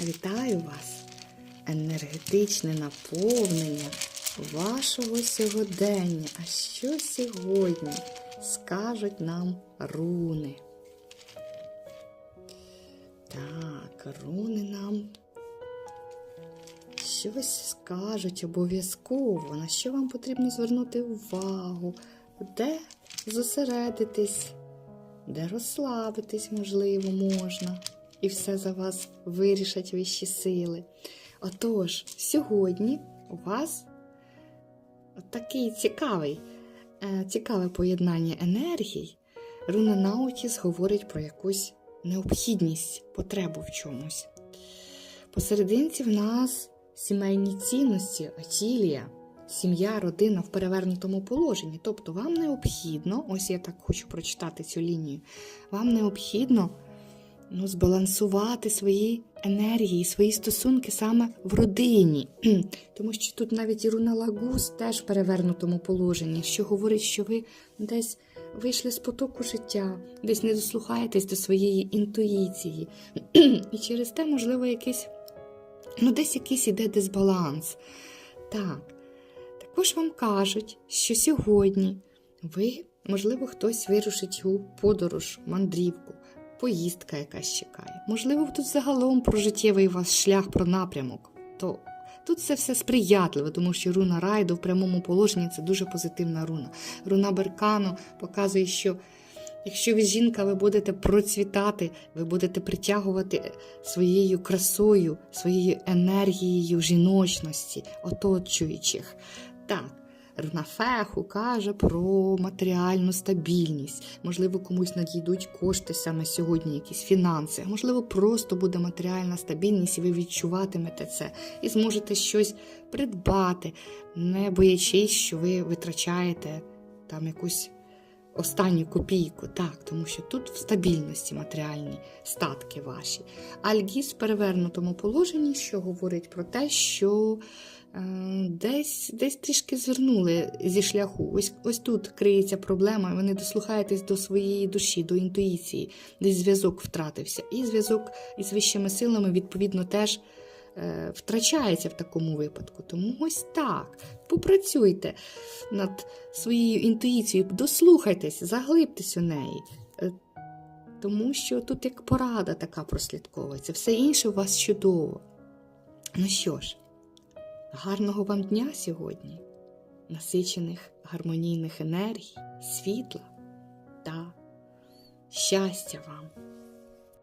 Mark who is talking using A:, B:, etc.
A: Вітаю вас! Енергетичне наповнення вашого сьогодення. А що сьогодні скажуть нам руни? Так, руни нам щось скажуть обов'язково, на що вам потрібно звернути увагу, де зосередитись, де розслабитись, можливо, можна, і все за вас вирішать вищі сили. Отож, сьогодні у вас такий цікавий, е, цікаве поєднання енергій. Руна Наутіс говорить про якусь необхідність, потребу в чомусь. Посерединці в нас сімейні цінності, атілія, сім'я, родина в перевернутому положенні. Тобто вам необхідно, ось я так хочу прочитати цю лінію, вам необхідно ну, збалансувати свої енергії, свої стосунки саме в родині. Тому що тут навіть і руна Лагус теж в перевернутому положенні, що говорить, що ви десь вийшли з потоку життя, десь не дослухаєтесь до своєї інтуїції. І через те, можливо, якийсь, ну, десь якийсь іде дисбаланс. Так, також вам кажуть, що сьогодні ви, можливо, хтось вирушить у подорож, мандрівку, поїздка якась чекає. Можливо, тут загалом про життєвий у вас шлях, про напрямок. То тут це все сприятливо, тому що руна райду в прямому положенні це дуже позитивна руна. Руна Беркану показує, що якщо ви жінка, ви будете процвітати, ви будете притягувати своєю красою, своєю енергією жіночності, оточуючих. Так. Руна Феху каже про матеріальну стабільність. Можливо, комусь надійдуть кошти саме сьогодні, якісь фінанси. Можливо, просто буде матеріальна стабільність, і ви відчуватимете це і зможете щось придбати, не боячись, що ви витрачаєте там якусь останню копійку. Так, тому що тут в стабільності матеріальні статки ваші. Альгіс в перевернутому положенні, що говорить про те, що е, десь, десь трішки звернули зі шляху. Ось, ось тут криється проблема, і ви не дослухаєтесь до своєї душі, до інтуїції, десь зв'язок втратився. І зв'язок із вищими силами, відповідно, теж втрачається в такому випадку. Тому ось так. Попрацюйте над своєю інтуїцією, дослухайтесь, заглибтесь у неї. Е, Тому що тут як порада така прослідковується, все інше у вас чудово. Ну що ж, гарного вам дня сьогодні, насичених гармонійних енергій, світла та щастя вам!